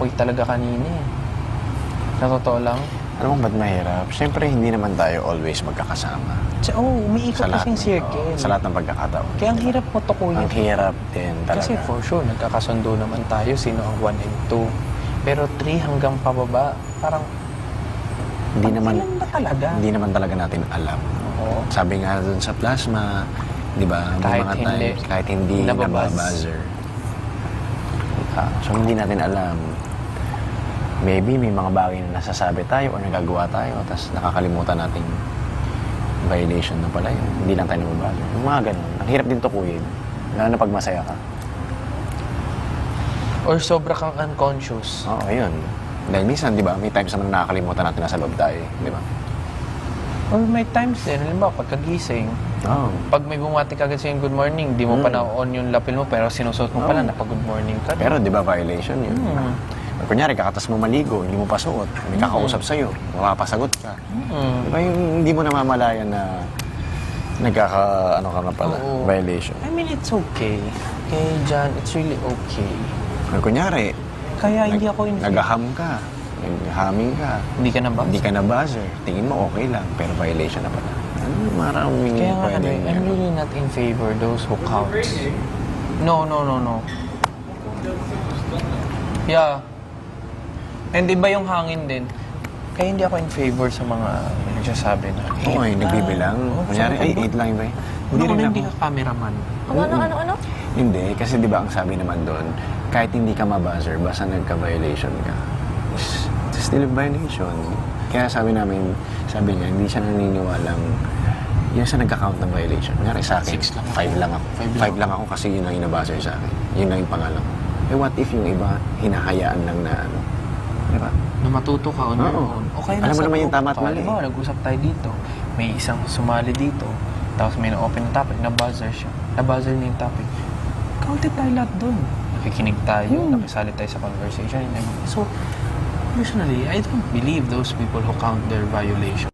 Kasi tumukoy talaga kanina eh. Sa totoo lang. Alam mo ba't mahirap? Siyempre, hindi naman tayo always magkakasama. Kasi, oh, umiikot Sa lahat, kasing ng- circle. sa lahat ng pagkakataon. Kaya ang hirap mo tukuyin. Ang hirap din talaga. Kasi for sure, nagkakasundo naman tayo sino ang 1 and 2. Pero 3 hanggang pababa, parang hindi naman, kailan talaga? hindi naman talaga natin alam. Oo. Sabi nga dun sa plasma, di ba, Kahit mga hindi. times, kahit hindi Nababuzz. nababuzzer. Ah, so, hindi natin alam. Maybe may mga bagay na nasasabi tayo o nagagawa tayo, tapos nakakalimutan nating violation na pala yun. Hindi lang tayo nababuzzer. Yung mga ganun. Ang hirap din tukuyin. Lalo na pag masaya ka. Or sobra kang unconscious. Oo, yun. Dahil minsan, di ba, may times naman na nakakalimutan natin nasa loob tayo, eh, di ba? Or may times din, halimbawa, pagkagising, Oo. pag may bumati ka agad sa'yo good morning, di mo pa Mm. na-on yung lapel mo, pero sinusuot mo pala na pag-good morning ka. Pero di ba violation yun? Mm. Kunyari, kakatas mo maligo, hindi mo pa suot, may kakausap sa'yo, mapapasagot ka. Mm. Di ba yung hindi mo namamalayan na nagkaka, ano ka na pala, Oo. violation. I mean, it's okay. Okay, John, it's really okay. Or kunyari, Kaya hindi nag- ako in naghaham ka, naghaming ka, Hindi ka na ba? hindi ka na buzzer, tingin mo okay lang, pero violation na pala. Ano, maraming Kaya nga, ano, pwedeng, I'm ano. really not in favor those who counts. No, no, no, no. Yeah. And iba yung hangin din. Kaya hindi ako in favor sa mga nagsasabi na Oo, eight eh, nagbibilang. lang. Oo, Kunyari, ay, 8 lang ba? Hindi rin ako. hindi ka cameraman. Ano, ano, ano, ano? Hindi, kasi di ba ang sabi naman doon, kahit hindi ka mabuzzer, basta nagka-violation ka, it's still a violation. Kaya sabi namin, sabi niya, hindi siya naniniwalang yun sa nagka-count ng violation. Kunyari sa akin, Six lang ako. five lang ako. Five lang ako kasi yun ang inabuzzer sa akin. Yun lang yung pangalan ko. Eh what if yung iba, hinahayaan lang na ano? Di ba? Na matuto ka on your Oo. own. O kaya Alam mo nasa naman yung group tama at ka. mali. Halimbawa, nag-usap tayo dito. May isang sumali dito. Tapos may na-open na topic. Na-buzzer siya. Na-buzzer niya yung topic. Counted tayo lahat dun. Nakikinig tayo. Hmm. Nakisali tayo sa conversation. and everything. So, personally, I don't believe those people who count their violation.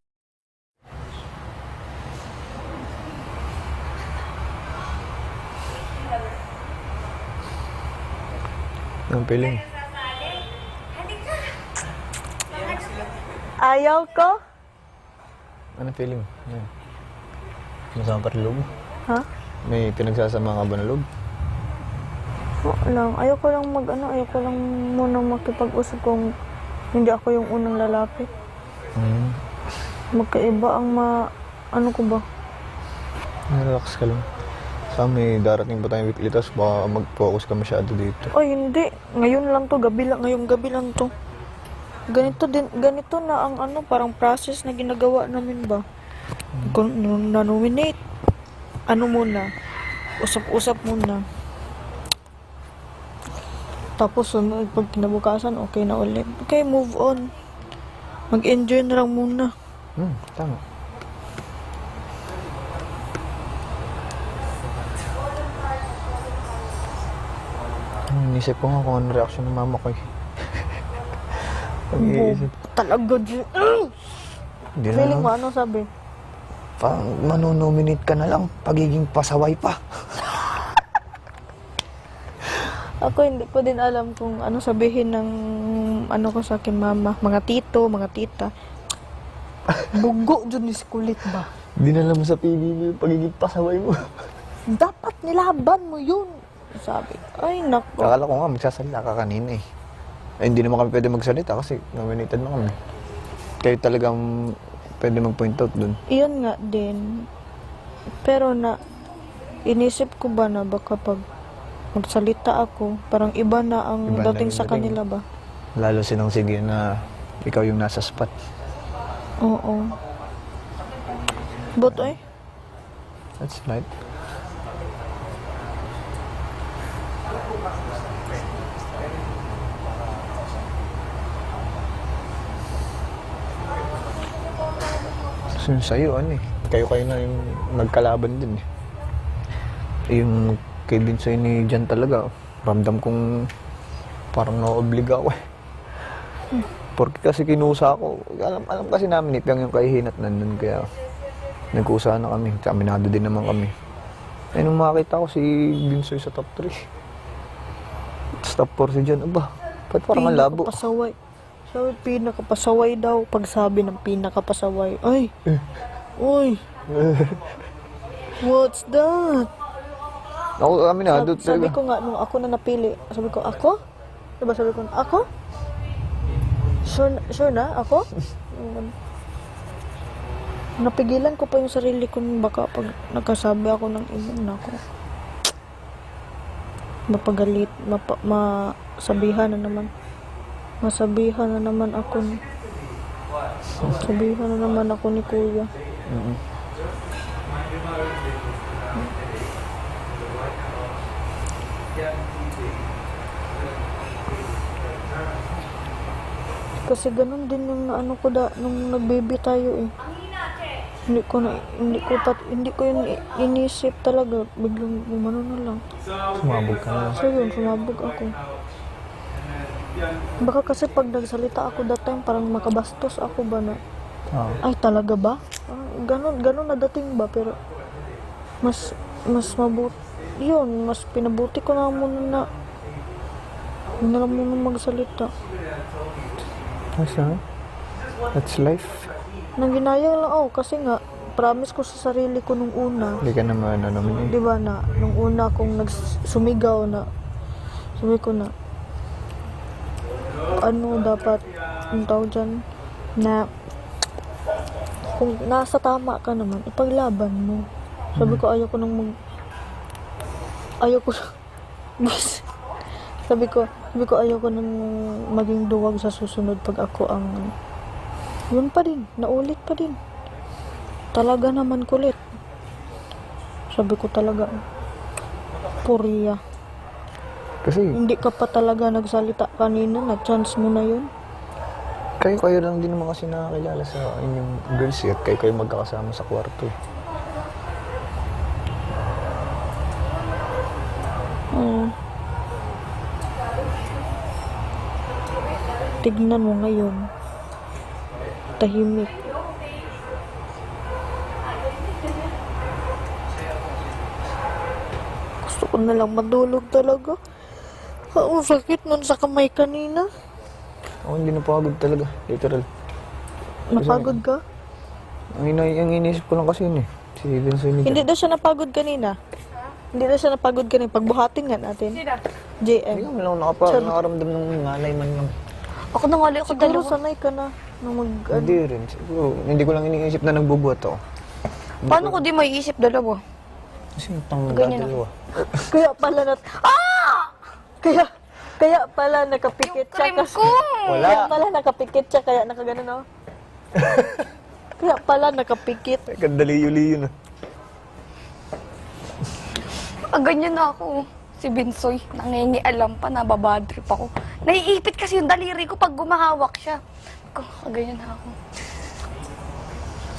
Ang piling. Ayaw ko? Ano feeling? Yan. Masama pa rin loob? Ha? May pinagsasama ka ba na loob? Lang. Ayaw ko lang mag ano, ayaw ko lang muna makipag-usap kung hindi ako yung unang lalaki. Hmm. Magkaiba ang ma... Ano ko ba? Relax ka lang. Sa may darating pa tayong weekly tapos baka mag-focus ka masyado dito. Ay, hindi. Ngayon lang to. Gabi lang. Ngayong gabi lang to. Ganito din, ganito na ang ano, parang process na ginagawa namin ba? Kung na- na-nominate, ano muna, usap-usap muna. Tapos sunod, pag kinabukasan, okay na ulit. Okay, move on. Mag-enjoy na lang muna. Hmm, tama. Hmm, Inisip ko nga kung ano reaction ng mama ko eh. Pag-iisip. Talaga, G- Hindi na Feeling lang. mo, ano sabi? Parang manonominate ka na lang. Pagiging pasaway pa. Ako hindi ko din alam kung ano sabihin ng ano ko sa akin mama, mga tito, mga tita. Bugo dyan ni kulit ba? Dinala mo sa PBB yung pagiging pasaway mo. Dapat nilaban mo yun. Sabi, ay nako. Akala ko nga magsasalita ka kanina eh. Ay, hindi naman kami pwede magsalita kasi nominated na kami. Kayo talagang pwede mag-point out dun. Iyon nga din. Pero na, inisip ko ba na baka pag magsalita ako, parang iba na ang Iba na dating yung sa dating. kanila ba? Lalo sinang sige na ikaw yung nasa spot. Oo. But ay, That's right. Yung sa'yo, ano eh. Kayo-kayo na yung nagkalaban din eh. Yung kay Binsoy ni Jan talaga, ramdam kong parang naobliga ako eh. Porque kasi kinusa ako. Alam, alam kasi namin ipiyang yung kahihinat nandun kaya nagkusa na kami. Aminado din naman kami. Eh nung makita ko si Binsoy sa top 3. Tapos Stop for si Jan. Aba, ba't parang ang labo? Pinakapasaway. Sabi, pinakapasaway daw. Pagsabi ng pinakapasaway. Ay! Uy! What's that? Ako, aminado Sabi, sabi talaga. ko nga, nung ako na napili, sabi ko, ako? Diba sabi ko, ako? Sure, na- sure na? Ako? Napigilan ko pa yung sarili ko baka pag nagkasabi ako ng ibang nako. Mapagalit, mapa, masabihan na naman. Masabihan na naman ako ni Sabihan na naman ako ni kuya. Kasi ganun din yung ano ko da nung nag-baby tayo eh. Hindi ko na hindi ko tat, hindi ko yun inisip talaga biglang umano na lang. Sumabog ka na. So yun, sumabog ako. Baka kasi pag nagsalita ako that time parang makabastos ako ba na Ah. ay talaga ba? Parang ganun, ganun na dating ba pero mas mas mabuti yun, mas pinabuti ko na muna na hindi na lang muna magsalita. That's, uh, that's life. Nang ginaya lang ako kasi nga promise ko sa sarili ko nung una, Hindi ka naman ano naman eh. di ba na nung una kong nagsumigaw na sabi ko na ano dapat ang tawag dyan na kung nasa tama ka naman ipaglaban mo. Sabi ko ayaw ko nang mag ayaw ko sabi ko sabi ko ayaw ko nang maging duwag sa susunod pag ako ang yun pa din naulit pa din. Talaga naman kulit. Sabi ko talaga purya Kasi hindi ka pa talaga nagsalita kanina na chance mo na yun kayo-kayo lang din naman kasi nakakilala sa inyong girls eh. At kayo-kayo magkakasama sa kwarto eh. Mm. Tignan mo ngayon. Tahimik. Gusto ko na lang madulog talaga. Ang sakit nun sa kamay kanina. Ako hindi napagod talaga. Literal. Napagod ka? Ang, ina ang iniisip ko lang kasi yun eh. Si Vincent ni Hindi daw siya napagod kanina. Hindi daw siya napagod kanina. Pagbuhatin nga natin. Hindi JM. ka lang nakapa, nakaramdam ng ngalay man lang. Ako nangali ako Siguro dalawa. sanay ka na. Na mag, ano, Hindi rin. Siguro, hindi ko lang iniisip na nagbubuhat ako. Paano ko di may isip dalawa? Kasi yung tangga Ganyan dalawa. Kaya pala na... Ah! Kaya, kaya pala nakapikit siya. Cream Kasi, ko! Wala. Kaya pala nakapikit siya, kaya nakaganon ako. kaya pala nakapikit. Ay, kadaliyo-liyo na. Ah, ganyan na ako. Si Binsoy, nangingialam pa, nababadrip ako. Naiipit kasi yung daliri ko pag gumahawak siya. Ko, ah, ganyan na ako.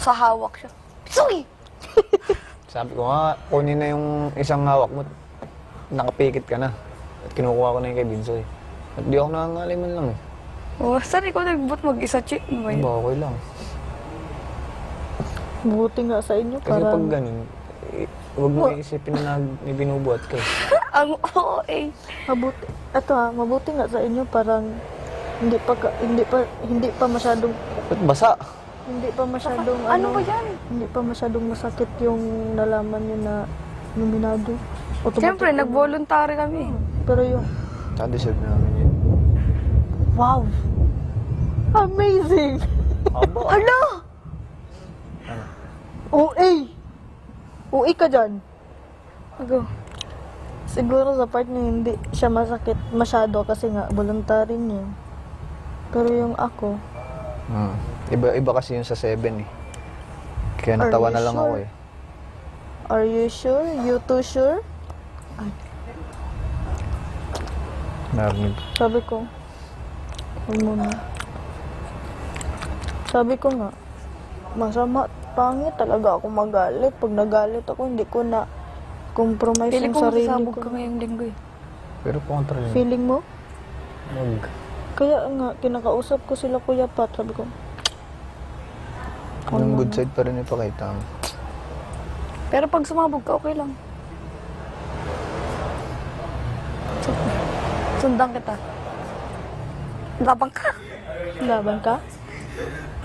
Sa hawak siya. Binsoy! Sabi ko nga, kunin na yung isang hawak mo. Nakapikit ka na. At kinukuha ko na yung kay Binsoy. At di ako nangangalay man lang eh. Oh, saan ikaw nagbut mag-isa, Chi? Ano ba Ano yun? ba, okay lang. Buti nga sa inyo, Kasi parang... pag ganun, eh, huwag mo iisipin na nag- may binubuhat ka. eh. Ang oo eh. Mabuti, eto ha, mabuti nga sa inyo, parang hindi pa, ka- hindi pa, hindi pa masyadong, Ba't basa? hindi pa masyadong, Ano ba yan? Hindi pa masyadong masakit yung nalaman nyo na nominado. Automatic Siyempre, nag-voluntary kami. Pero yung, Na-deserve namin yun. wow! Amazing! Aba! Ala! OA! OA ka dyan. Go. Siguro sa part na hindi siya masakit masyado kasi nga voluntary niya. Pero yung ako, Hmm. Iba, iba kasi yun sa 7 eh. Kaya Are natawa you na lang sure? ako eh. are you sure? You too sure? Narinig. Sabi ko, huwag mo na. Sabi ko nga, masama, pangit talaga ako magalit. Pag nagalit ako, hindi ko na compromise Pili yung ko sarili masasabog ko. ka ngayong linggo eh. Pero kontra yun. Feeling mo? Wag. Kaya nga, kinakausap ko sila Kuya Pat. Sabi ko, Anong good side pa rin ipakita mo. Pero pag sumabog ka, okay lang. Sundan kita. Labang ka. Laban ka?